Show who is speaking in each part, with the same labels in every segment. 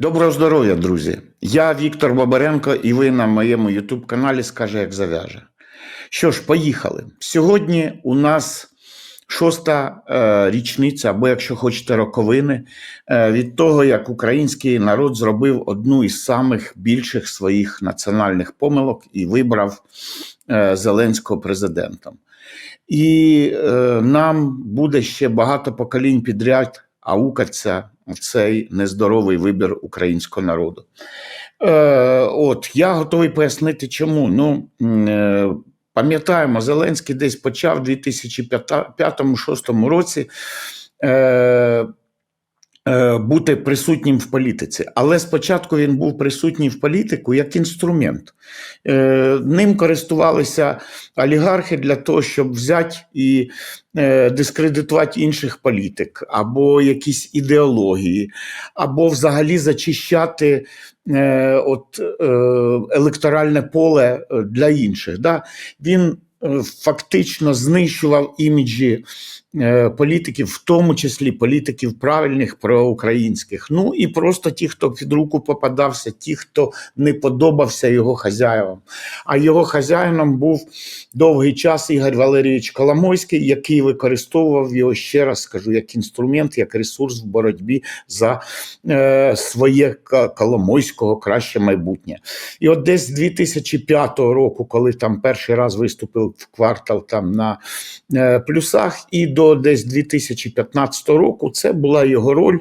Speaker 1: Доброго здоров'я, друзі! Я Віктор Бабаренко, і ви на моєму YouTube каналі Скаже, як зав'яже. Що ж, поїхали. Сьогодні у нас шоста е, річниця, або, якщо хочете, роковини е, від того, як український народ зробив одну із самих більших своїх національних помилок і вибрав е, Зеленського президентом. І е, нам буде ще багато поколінь підряд аукатися в цей нездоровий вибір українського народу. Е, от я готовий пояснити, чому. Ну е, пам'ятаємо, Зеленський десь почав у 2005-2006 році. Е, бути присутнім в політиці, але спочатку він був присутній в політику як інструмент. Е, Ним користувалися олігархи для того, щоб взяти і е, дискредитувати інших політик, або якісь ідеології, або взагалі зачищати е, от, е, електоральне поле е, для інших. Да? Він е, фактично знищував іміджі е, політиків, в тому числі політиків правильних проукраїнських. Ну і просто ті, хто під руку попадався, ті, хто не подобався його хазяївам. А його хазяїном був довгий час Ігор Валерійович Коломойський, який використовував його ще раз скажу як інструмент, як ресурс в боротьбі за е, своє Коломойського краще майбутнє. І от десь з 2005 року, коли там перший раз виступив в квартал там на е, плюсах, і до десь 2015 року це була його роль.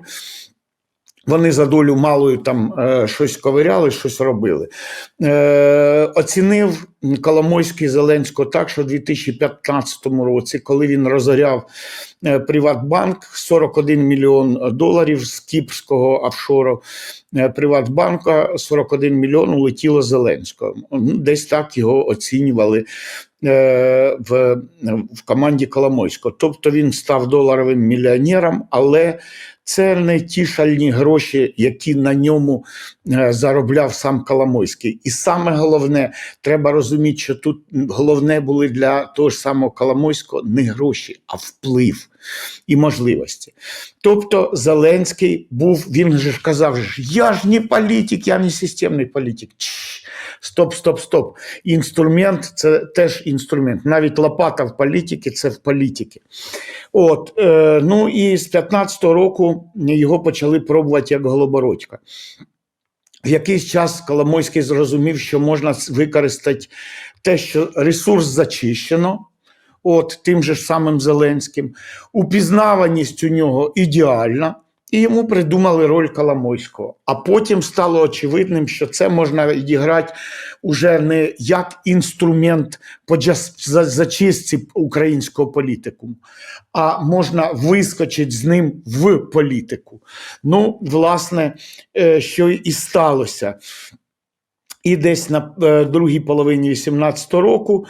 Speaker 1: Вони за долю малою там е, щось ковиряли, щось робили. Е, оцінив Коломойський Зеленського так, що в 2015 році, коли він розоряв е, Приватбанк 41 мільйон доларів з кіпрського офшору е, Приватбанка, 41 мільйон улетіло Зеленського. Десь так його оцінювали в, в команді Коломойського. Тобто він став доларовим мільйонером, але це не ті шальні гроші, які на ньому е, заробляв сам Коломойський. І саме головне, треба розуміти, що тут головне були для того ж самого Коломойського не гроші, а вплив і можливості. Тобто Зеленський був, він же ж казав, я ж не політик, я не системний політик. Стоп, стоп, стоп. Інструмент це теж інструмент. Навіть лопата в політиці це в політиці. От, е, ну і з 15-го року його почали пробувати як голобородька. В якийсь час Коломойський зрозумів, що можна використати те, що ресурс зачищено, от тим же самим Зеленським, упізнаваність у нього ідеальна. І йому придумали роль Коломойського. А потім стало очевидним, що це можна відіграти уже не як інструмент по за- зачистці українського політику, а можна вискочити з ним в політику. Ну, власне, е, що і сталося. І десь на е, другій половині 18 року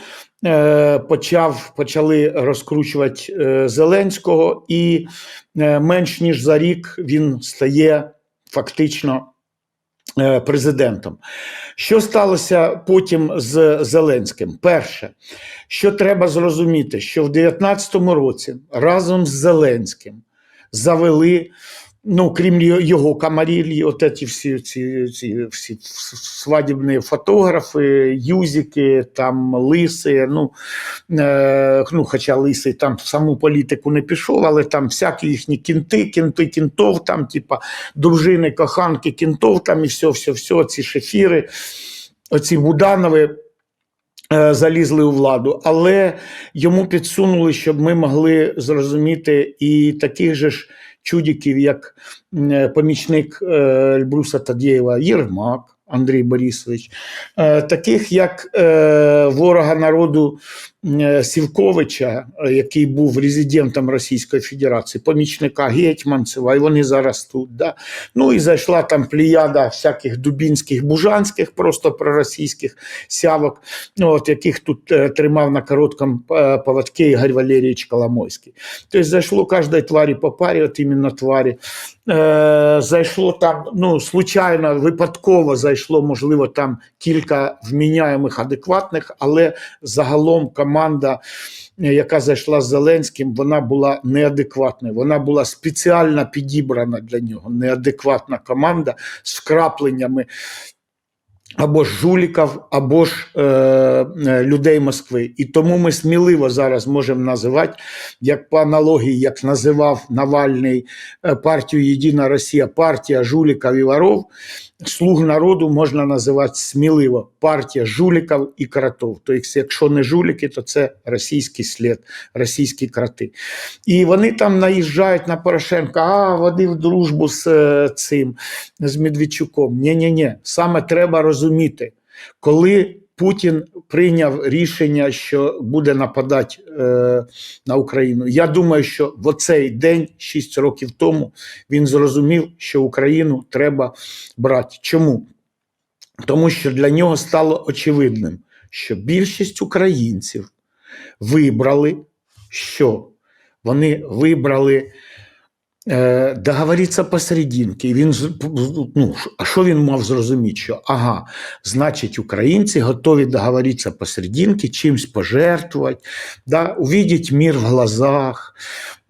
Speaker 1: е, почав, почали розкручувати е, Зеленського, і менш ніж за рік він стає фактично президентом. Що сталося потім з Зеленським? Перше, що треба зрозуміти, що в 19-му році разом з Зеленським завели. Ну, крім його- камарілі, от ці всі, ці, ці всі свадібні фотографи, юзики, там лиси. Ну, е, ну, хоча лисий там в саму політику не пішов, але там всякі їхні кінти, кінти кінтов, там, типа дружини, коханки кінтов, там і все, все, все, ці шефіри, оці Буданови е, залізли у владу, але йому підсунули, щоб ми могли зрозуміти і таких же ж чудиків, як е, помічник е, Ельбруса Тадєєва Єрмак. Андрій Борисович, е, таких як е, ворога народу е, Сівковича, який був резидентом Російської Федерації, помічника Гетьманцева, і вони зараз тут. Да? Ну і зайшла там плеяда всяких дубінських, бужанських, просто проросійських сявок, ну, от, яких тут тримав на короткому поводке Ігор Валерійович Коломойський. Тобто зайшло кожної тварі по парі, от іменно тварі. Е, зайшло там, ну, случайно, випадково зайшло, можливо, там кілька вміняємих адекватних, але загалом команда, е, яка зайшла з Зеленським, вона була неадекватною. Вона була спеціально підібрана для нього. Неадекватна команда з вкрапленнями або ж жуліків, або ж е, е, людей Москви. І тому ми сміливо зараз можемо називати, як по аналогії, як називав Навальний е, партію Єдина Росія, партія жуліків і воров, слуг народу можна називати сміливо партія жуліків і кротов. Тобто, якщо не жуліки, то це російський слід, російські кроти. І вони там наїжджають на Порошенка, а водив дружбу з е, цим, з Медведчуком. Ні-ні-ні, саме треба розуміти, коли Путін прийняв рішення, що буде нападати е, на Україну. Я думаю, що в оцей день, 6 років тому, він зрозумів, що Україну треба брати. Чому? Тому що для нього стало очевидним, що більшість українців вибрали, що вони вибрали е, договоритися посерединки. Він ну, а що він мав зрозуміти? Що ага, значить, українці готові договоритися посерединки, чимсь пожертвувати, да, увидеть мир в глазах.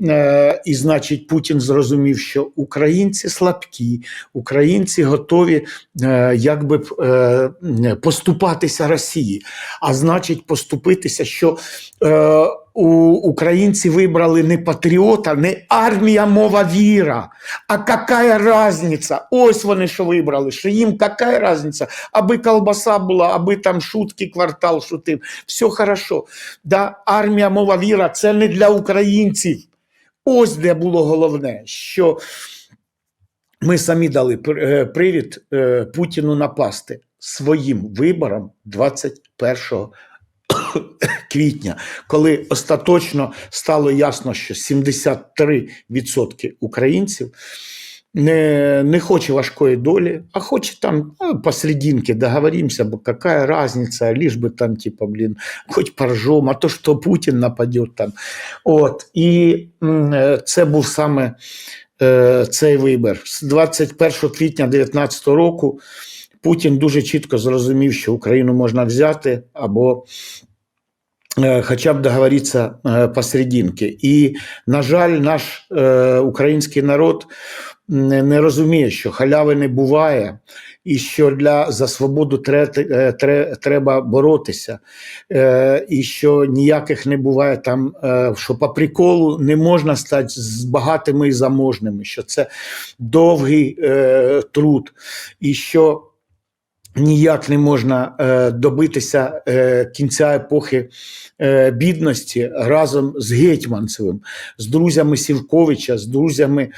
Speaker 1: Е, і значить, Путін зрозумів, що українці слабкі, українці готові е, якби поступатися Росії. А значить, поступитися, що у, українці вибрали не патріота, не армія, мова, віра. А яка разниця? Ось вони що вибрали. Що їм яка різниця? Аби колбаса була, аби там шутки квартал шутив. Все хорошо. Да, армія, мова, віра це не для українців. Ось де було головне, що ми самі дали е, привід е, Путіну напасти своїм вибором 21 квітня, коли остаточно стало ясно, що 73% українців не, не хоче важкої долі, а хоче там ну, посерединке договоримся, бо какая разница, лишь бы там, типа, блин, хоть поржем, а то, що Путін нападет там. От, і е, це був саме е, цей вибір. З 21 квітня 2019 року Путін дуже чітко зрозумів, що Україну можна взяти або е, хоча б договоритися е, посерединки. І, на жаль, наш е, український народ не, розуміє, що халяви не буває, і що для за свободу тре, тре, треба боротися, і що ніяких не буває там, що по приколу не можна стати з багатими і заможними, що це довгий е, труд, і що ніяк не можна е, добитися е, кінця епохи е, бідності разом з Гетьманцевим, з друзями Сівковича, з друзями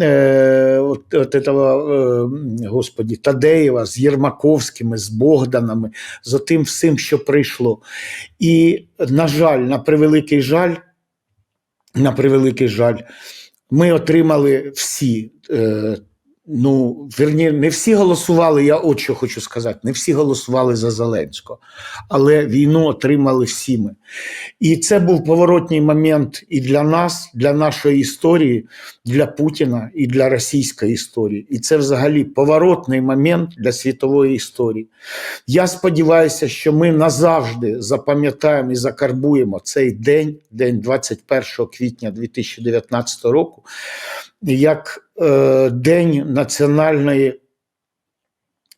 Speaker 1: е, от, от этого, е, господі, Тадеєва, з Єрмаковськими, з Богданами, з тим всім, що прийшло. І, на жаль, на превеликий жаль, на превеликий жаль, ми отримали всі. Е, Ну, верні, не всі голосували, я от що хочу сказати, не всі голосували за Зеленського, але війну отримали всі ми. І це був поворотній момент і для нас, для нашої історії, для Путіна і для російської історії. І це взагалі поворотний момент для світової історії. Я сподіваюся, що ми назавжди запам'ятаємо і закарбуємо цей день, день 21 квітня 2019 року, як день національної.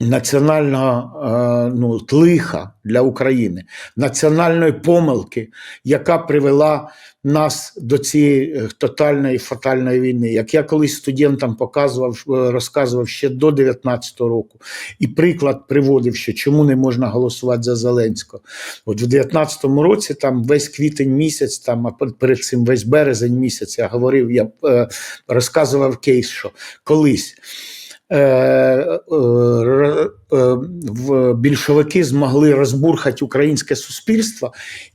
Speaker 1: Національного е, ну, лиха для України, національної помилки, яка привела нас до цієї е, тотальної фатальної війни. Як я колись студентам показував, е, розказував ще до 19-го року, і приклад приводив, що чому не можна голосувати за Зеленського. От в 19-му році, там весь квітень місяць, там а перед цим весь березень місяць, я говорив, я розказував кейс, що колись. Е, е, е, більшовики змогли розбурхати українське суспільство,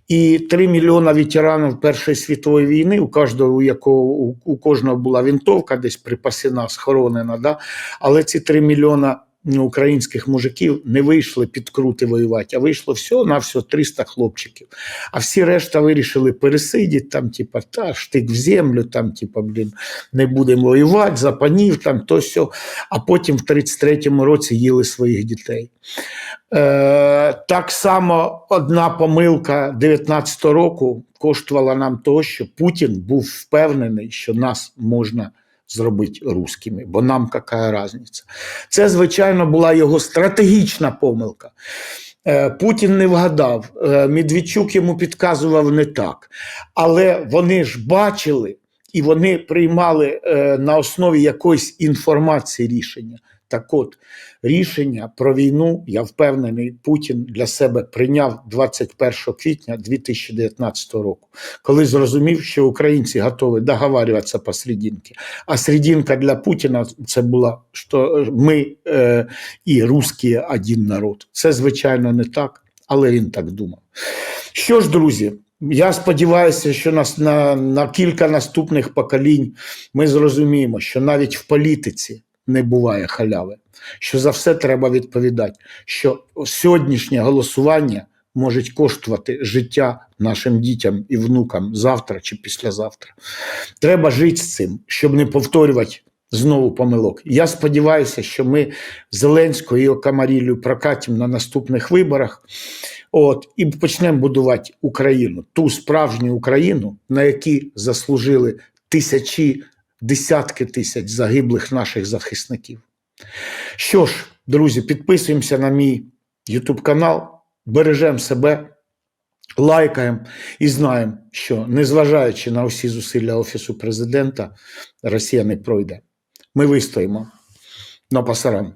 Speaker 1: і 3 мільйона ветеранів Першої світової війни, у кожного, якого у, кожного була винтовка десь припасена, схоронена, да? але ці 3 мільйона українських мужиків не вийшли підкрути воювати, а вийшло всього на все 300 хлопчиків. А всі решта вирішили пересидіти, там, типа, та штик в землю, там, типа, блін, не будемо воювати, запанів, там, то сьо. А потім в 33-му році їли своїх дітей. Е, так само одна помилка 19-го року коштувала нам того, що Путін був впевнений, що нас можна зробити русскими, бо нам яка різниця. Це, звичайно, була його стратегічна помилка. Е, Путін не вгадав, е, Медведчук йому підказував не так. Але вони ж бачили і вони приймали е, на основі якоїсь інформації рішення. Так от, рішення про війну, я впевнений, Путін для себе прийняв 21 квітня 2019 року, коли зрозумів, що українці готові договарюватися посерединки. А серединка для Путіна це була, що ми е, і русські один народ. Це, звичайно, не так, але він так думав. Що ж, друзі, я сподіваюся, що нас на, на кілька наступних поколінь ми зрозуміємо, що навіть в політиці не буває халяви, що за все треба відповідати, що сьогоднішнє голосування може коштувати життя нашим дітям і внукам завтра чи післязавтра. Треба жити з цим, щоб не повторювати знову помилок. Я сподіваюся, що ми Зеленського і Окамарілю прокатимо на наступних виборах. От, і почнемо будувати Україну, ту справжню Україну, на якій заслужили тисячі, десятки тисяч загиблих наших захисників. Що ж, друзі, підписуємося на мій YouTube канал, бережемо себе, лайкаємо і знаємо, що незважаючи на усі зусилля Офісу президента, Росія не пройде. Ми вистоїмо на пасаран.